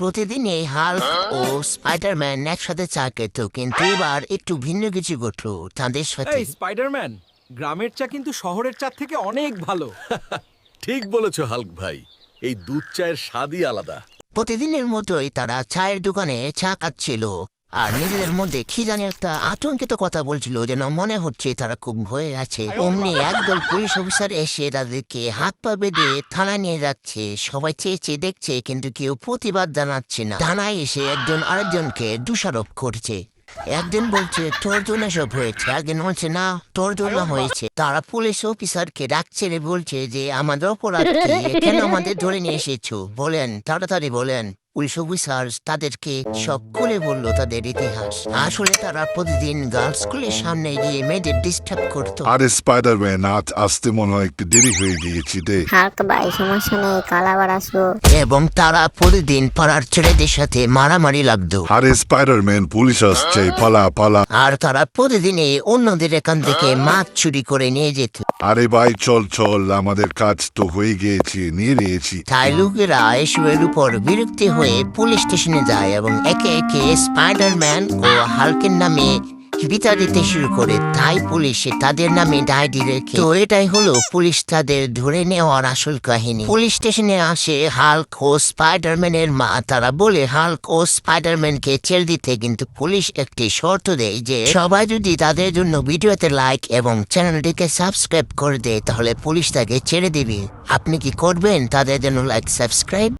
প্রতিদিন এই হাল্ক ও স্পাইডারম্যান একসাথে চা খেত কিন্তু এবার একটু ভিন্ন কিছু ঘটলো তাদের সাথে। এই স্পাইডারম্যান গ্রামের চা কিন্তু শহরের চা থেকে অনেক ভালো। ঠিক বলেছ হাল্ক ভাই এই দুধ চায়ের স্বাদই আলাদা। প্রতিদিনের মতোই তারা চায়ের দোকানে চা খাচ্ছিল। আর নিজেদের মধ্যে কি জানি একটা আতঙ্কিত কথা বলছিল, যেন মনে হচ্ছে তারা খুব ভয়ে আছে। অমনি একদল পুলিশ অফিসার এসে তাদেরকে হাত পা বেঁধে থানায় নিয়ে যাচ্ছে। সবাই চেয়ে চেয়ে দেখছে, কিন্তু কেউ প্রতিবাদ জানাচ্ছে না। থানায় এসে একজন আরেকজনকে দোষারোপ করছে। একজন বলছে, তোর জন্য সব হয়েছে। একজন বলছে, না, তোর জন্য হয়েছে। তারা পুলিশ অফিসারকে ডাকছে রে, বলছে যে, আমাদের অপরাধ কেন আমাদের ধরে নিয়ে এসেছ? বলেন, তাড়াতাড়ি বলেন। পুলিশ অফিসার তাদেরকে সব খুলে বলল তাদের ইতিহাস। আসলে তারা প্রতিদিন গার্লস স্কুলের সামনে গিয়ে মেয়েদের ডিস্টার্ব করতো। আরে স্পাইডারম্যান আজ আসতে মনে হয় একটু দেরি হয়ে গিয়েছি রে। হাল্ক ভাই সমস্যা নেই কাল আবার আসব। এবং তারা প্রতিদিন পাড়ার ছেলেদের সাথে মারামারি লাগতো। আরে স্পাইডারম্যান পুলিশ আসছে পালা পালা। আর তারা প্রতিদিনই অন্যদের এখান থেকে মাছ চুরি করে নিয়ে যেত। আরে ভাই চল চল আমাদের কাজ তো হয়ে গিয়েছে নিয়ে নিয়েছি। তাই লোকেরা এসবের উপর বিরক্তি হয়ে পুলিশ স্টেশনে যায় এবং একে একে স্পাইডারম্যান ও হালকের নামে বিচার দিতে শুরু করে। তাই পুলিশে তাদের নামে ডায়েরি রেখে তো এটাই হলো পুলিশ তাদের ধরে নেওয়ার আসল কাহিনী। পুলিশ স্টেশনে আসে হাল্ক ও স্পাইডারম্যানের মা। তারা বলে, হাল্ক ও স্পাইডারম্যানকে ছেড়ে দিতে কিন্তু পুলিশ একটি শর্ত দেয় যে, সবাই যদি তাদের জন্য ভিডিওতে লাইক এবং চ্যানেলটিকে সাবস্ক্রাইব করে দেয়, তাহলে পুলিশ তাকে ছেড়ে দিবে। আপনি কি করবেন? তাদের জন্য লাইক, সাবস্ক্রাইব